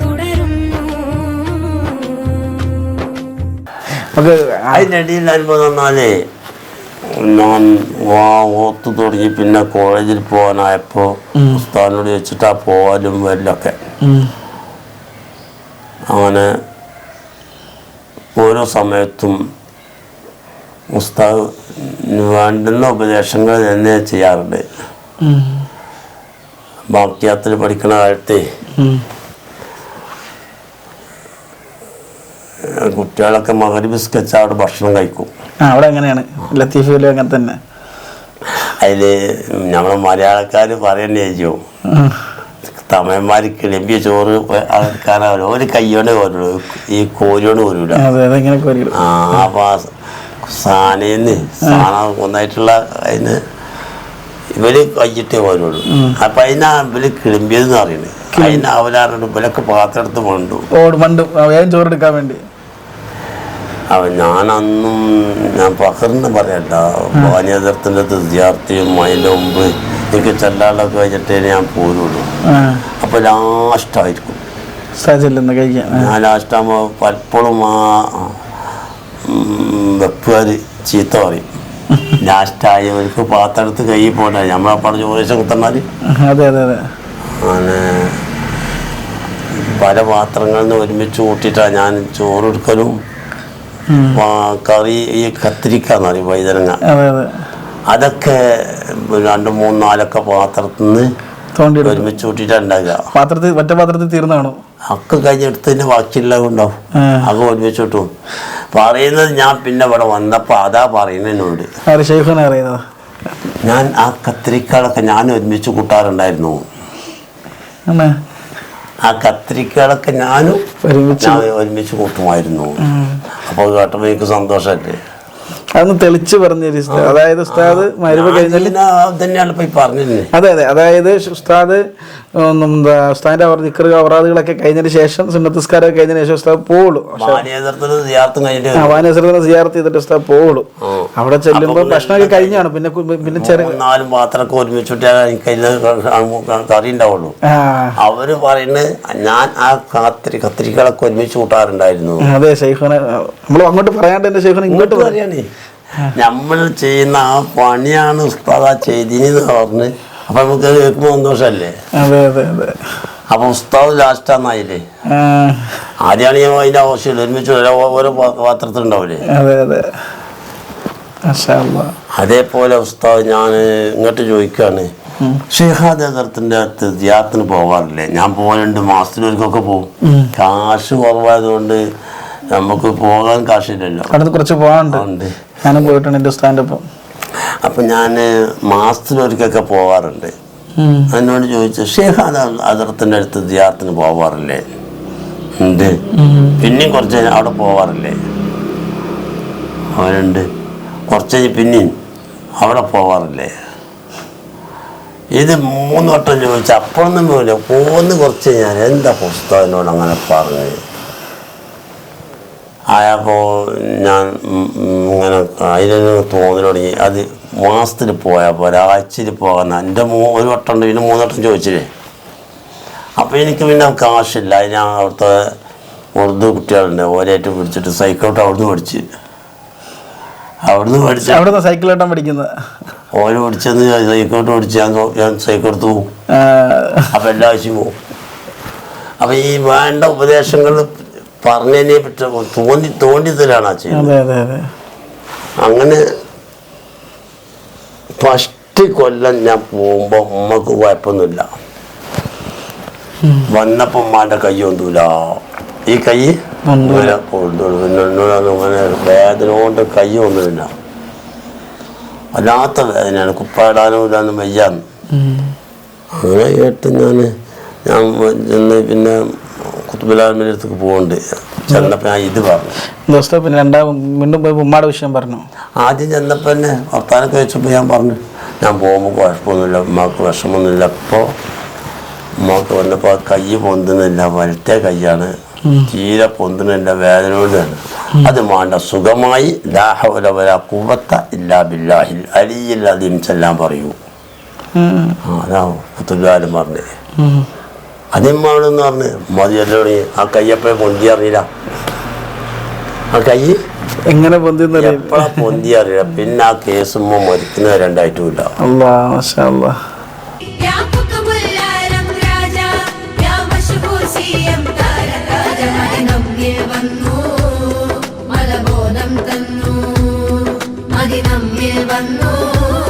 തുടരുന്നു. ഞാൻ ഓത്തു തുടങ്ങി പിന്നെ കോളേജിൽ പോകാനായപ്പോൾ ഉസ്താദിനോട് വെച്ചിട്ടാ പോവാനും വരലൊക്കെ. അങ്ങനെ ഓരോ സമയത്തും ഉസ്താദ് വേണ്ടുന്ന ഉപദേശങ്ങൾ തന്നെ ചെയ്യാറുണ്ട്. ബാക്കി യാത്ര പഠിക്കണ കാലത്ത് കുട്ടികളൊക്കെ മകരി സ്കെച്ച് അവിടെ ഭക്ഷണം കഴിക്കും. അവിടെ എങ്ങനെയാണ് ലത്തീഫിലും അങ്ങനെ തന്നെ. അതിൽ നമ്മൾ മലയാളക്കാർ പറയണ്ടേ ചെയ്യും. തമിഴന്മാർ കിളമ്പിയ ചോറ് ആൾക്കാരാവില്ല ഒരു കയ്യോണ്ട് പോരുള്ളൂ ഈ കോരിയോണ്ട് പോരൂല ആ അപ്പൊ സാനേന്ന് സാന ഒന്നായിട്ടുള്ള അതിന് ഇവർ കഴിച്ചിട്ടേ വരുള്ളൂ. അപ്പൊ അതിനാ ഇവർ കിളമ്പിയതെന്ന് പറയുന്നത്. അതിന് അവരാറുണ്ട് ഇവരൊക്കെ പാത്രം എടുത്ത് മണ്ടു. ഓട് മണ്ടും. വേഗം ചോറെടുക്കാൻ വേണ്ടി. അവ ഞാനന്നും ഞാൻ പകർന്ന് പറയണ്ട വാനിയതരത്തിന്റെ വിദ്യാർത്ഥിയും അതിന്റെ മുമ്പ് എനിക്ക് ചെല്ലാളൊക്കെ വെച്ചിട്ടേ ഞാൻ പോരുള്ളൂ. അപ്പൊ അപ്പോൾ ലാസ്റ്റായിരിക്കും ഞാൻ ലാസ്റ്റാകുമ്പോൾ പലപ്പോഴും ആ വെപ്പുകാർ ചീത്ത പറയും. ലാസ്റ്റായവർക്ക് പാത്രത്ത് കൈ പോട്ടെ. നമ്മളപ്പാട് ചോദിച്ച കുത്തന്നാൽ അതെ അതെ അതെ. അങ്ങനെ പല പാത്രങ്ങളിൽ നിന്ന് ഒരുമിച്ച് കൂട്ടിയിട്ടാണ് ഞാൻ ചോറ് എടുക്കലും ആ, കറി ഈ കത്തിരിക്ക എന്നറിയും വൈതരങ്ങ അതൊക്കെ രണ്ട് മൂന്ന് നാലൊക്കെ പാത്രത്തിൽ നിന്ന് ഒരുമിച്ച് കൂട്ടിയിട്ടാണ് ഉണ്ടാക്കുക പാത്രത്തിൽ മറ്റേ പാത്രത്തിൽ തീർന്നാണോ? ഒക്കെ കഴിഞ്ഞെടുത്തതിന്റെ ബാക്കിയുള്ളതുണ്ടാവും അത് ഒരുമിച്ച് കിട്ടും. പറയുന്നത് ഞാൻ പിന്നെ ഇവിടെ വന്നപ്പോൾ അതാ പറയുന്നതിനോട്. അറിയുന്നത്? ഞാൻ ആ കത്തിരിക്കാളൊക്കെ ഞാൻ ഒരുമിച്ച് കൂട്ടാറുണ്ടായിരുന്നു. ആ കത്തിരിക്കാളൊക്കെ ഞാനും ഒരുമിച്ച് കൂട്ടുമായിരുന്നു. അപ്പോൾ കേട്ടപ്പോൾ എനിക്ക് സന്തോഷമല്ലേ അതൊന്ന് തെളിച്ച് പറഞ്ഞു തരും അതായത് ഉസ്താദ് മരുവ് കഴിഞ്ഞാൽ അതെ അതെ. അതായത് ഉസ്താദ് എന്താ ഉസ്താദിന്റെ അവർ നിക്കറ് അവറാദുകളൊക്കെ കഴിഞ്ഞതിന് ശേഷം സുന്നത്തസ്കാരമൊക്കെ കഴിഞ്ഞതിന് ശേഷം ഉസ്താദ് പോവുള്ളൂ. അവാനസരത്തിന് സിയാർത്ത് ചെയ്തിട്ട് ഉസ്താദ് പോവുള്ളൂ. അവിടെ ചെല്ലുമ്പോൾ ഭക്ഷണമൊക്കെ കഴിഞ്ഞാണ്. പിന്നെ പിന്നെ ചെറിയ നാലും പാത്രമൊക്കെ ഒരുമിച്ചിട്ട് കറി ഉണ്ടാവുള്ളൂ. അവർ പറയുന്നത് ഞാൻ ആ കത്തിരി കത്തിരിക്കളൊക്കെ ഒരുമിച്ച് കൂട്ടാറുണ്ടായിരുന്നു. അതെ ഷെയ്ഖാനെ നമ്മൾ അങ്ങോട്ട് പറയാണ്ട് എന്റെ ഷെയ്ഖാനെ ഇങ്ങോട്ട് ഇങ്ങോട്ട് പറയാം. പറയണേ നമ്മൾ ചെയ്യുന്ന ആ പണിയാണ് ഉസ്താദ് ആ ചെയ്തിന്ന് പറഞ്ഞ്. അപ്പൊ നമുക്ക് കേൾക്കുമ്പോ സന്തോഷല്ലേ? സന്തോഷമല്ലേ അതെ അതെ അതെ. അപ്പൊ ഉസ്താദ് ലാസ്റ്റാന്നായില്ലേ ആദ്യമാണ് ഞാൻ അതിന്റെ ആവശ്യമില്ല ഒരുമിച്ച് ഓരോ ഓരോ പാത്രത്തിലുണ്ടാവില്ലേ അതെ അതെ. അതേപോലെ ഉസ്താദ് ഞാൻ ഇങ്ങോട്ട് ചോദിക്കാണ്. ഷെയ്ഖാദത്തിന്റെ അടുത്ത് ജിയാത്തിന് പോവാറില്ലേ ഞാൻ പോകാനുണ്ട് മാസത്തിലൊരിക്കൊക്കെ പോകും കാശ് കുറവായതുകൊണ്ട് നമുക്ക് പോകാൻ കാശില്ലല്ലോ. കുറച്ച് പോകാനുണ്ട് ഞാനും പോയിട്ടുണ്ട് എന്റെ സ്റ്റാൻഡപ്പ് അപ്പം ഞാൻ മാസത്തിലൊരിക്കൊക്കെ പോവാറുണ്ട്. എന്നോട് ചോദിച്ചു ഷേഖ് അതിർത്തിന്റെ അടുത്ത് ദിയാർത്തിന് പോവാറില്ലേ? ഉണ്ട്. പിന്നെയും കുറച്ച് അവിടെ പോവാറില്ലേ? അവനുണ്ട് കുറച്ച് കഴിഞ്ഞ് പിന്നെയും അവിടെ പോവാറില്ലേ? ഇത് മൂന്ന് വട്ടം ചോദിച്ചു അപ്പോഴൊന്നും പോയില്ല പോന്ന് കുറച്ച് ഞാൻ എന്താ പുസ്തകത്തിനോട് അങ്ങനെ പറഞ്ഞത് ആയപ്പോൾ ഞാൻ ഇങ്ങനെ അതിനൊരു തോന്നൽ തുടങ്ങി. അത് മാസത്തിൽ പോയാൽ പോലെ ആഴ്ചയിൽ പോകാൻ എന്റെ മൂ ഒരു വട്ടം ഉണ്ട് പിന്നെ മൂന്ന് വട്ടം ചോദിച്ചില്ലേ അപ്പോൾ എനിക്ക് പിന്നെ കാശില്ല. അതിന് അവിടുത്തെ ഉറുദു കുട്ടികളുണ്ട് ഓരേറ്റ് പിടിച്ചിട്ട് സൈക്കിളോട്ട് അവിടുന്ന് പഠിച്ച്. അവിടുന്ന് പഠിച്ച്. അവിടുന്ന് സൈക്കിളോട്ടം പഠിക്കുന്നത് ഓര് പഠിച്ചെന്ന് സൈക്കിളോട്ട് പഠിച്ച് ഞാൻ സൈക്കിൾ ഞാൻ സൈക്കോട്ട് പോകും അപ്പം എല്ലാ ആവശ്യം പോകും അപ്പം ഈ വേണ്ട ഉപദേശങ്ങൾ പറഞ്ഞതിനെ പറ്റി തോന്നി തോണ്ടിത്തലാണ് ആ ചെയ്യുന്നത് അങ്ങനെ ഫസ്റ്റ് കൊല്ലം ഞാൻ പോകുമ്പോൾ ഉമ്മക്ക് കുഴപ്പമൊന്നുമില്ല. വന്നപ്പോൾ ഉമ്മാന്റെ കൈ ഒന്നുമില്ല ഈ കൈ? വേദന കൊണ്ട് കൈ ഒന്നുമില്ല വല്ലാത്ത വേദനയാണ്. കുപ്പായിടാനും ഇല്ലാന്നും വയ്യാന്ന്. അങ്ങനെ കേട്ട് ഞാൻ ഞാൻ ചെന്ന് പിന്നെ കുത്തുബിലാമിന്റെ അടുത്തേക്ക് പോകുന്നുണ്ട് ചെന്നപ്പോൾ ഞാൻ ഇത് പറഞ്ഞു. ദോസ്ത പിന്നെ രണ്ടാം വീണ്ടും പോയി ഉമ്മയുടെ വിഷയം പറഞ്ഞു. ആദ്യം ചെന്നപ്പോൾ തന്നെ വർത്താനൊക്കെ വെച്ചപ്പോൾ ഞാൻ പറഞ്ഞു ഞാൻ പോകുമ്പോൾ കുഴപ്പമൊന്നുമില്ല ഉമ്മക്ക് വിഷമമൊന്നുമില്ല അപ്പോൾ ഉമ്മക്ക് വന്നപ്പോൾ കൈ പൊന്തുന്നില്ല വലത്തെ കൈയാണ്. തീരെ പൊന്തുന്നില്ല വേദന കൊണ്ടാണ്. അത് വേണ്ട സുഖമായി. ലാഹവല കുവത്ത ഇല്ലാ ബില്ലാഹിൽ അലിയിൽ അലീം ചെല്ലാൻ പറയൂ. ഉം. ആ അതാ കുത്തുബാലും പറഞ്ഞേ അതിമ്മാവണെന്ന് പറഞ്ഞ് മതിയല്ലോ ആ കയ്യപ്പ പൊന്തി അറിയില്ല ആ കൈ എങ്ങനെ പൊന്തി എപ്പോഴാ പൊന്തി അറിയില്ല പിന്നെ ആ കേസുമ്പോ മരിക്കുന്ന രണ്ടായിട്ടുമില്ല. അള്ളാ വന്നു. വന്നു.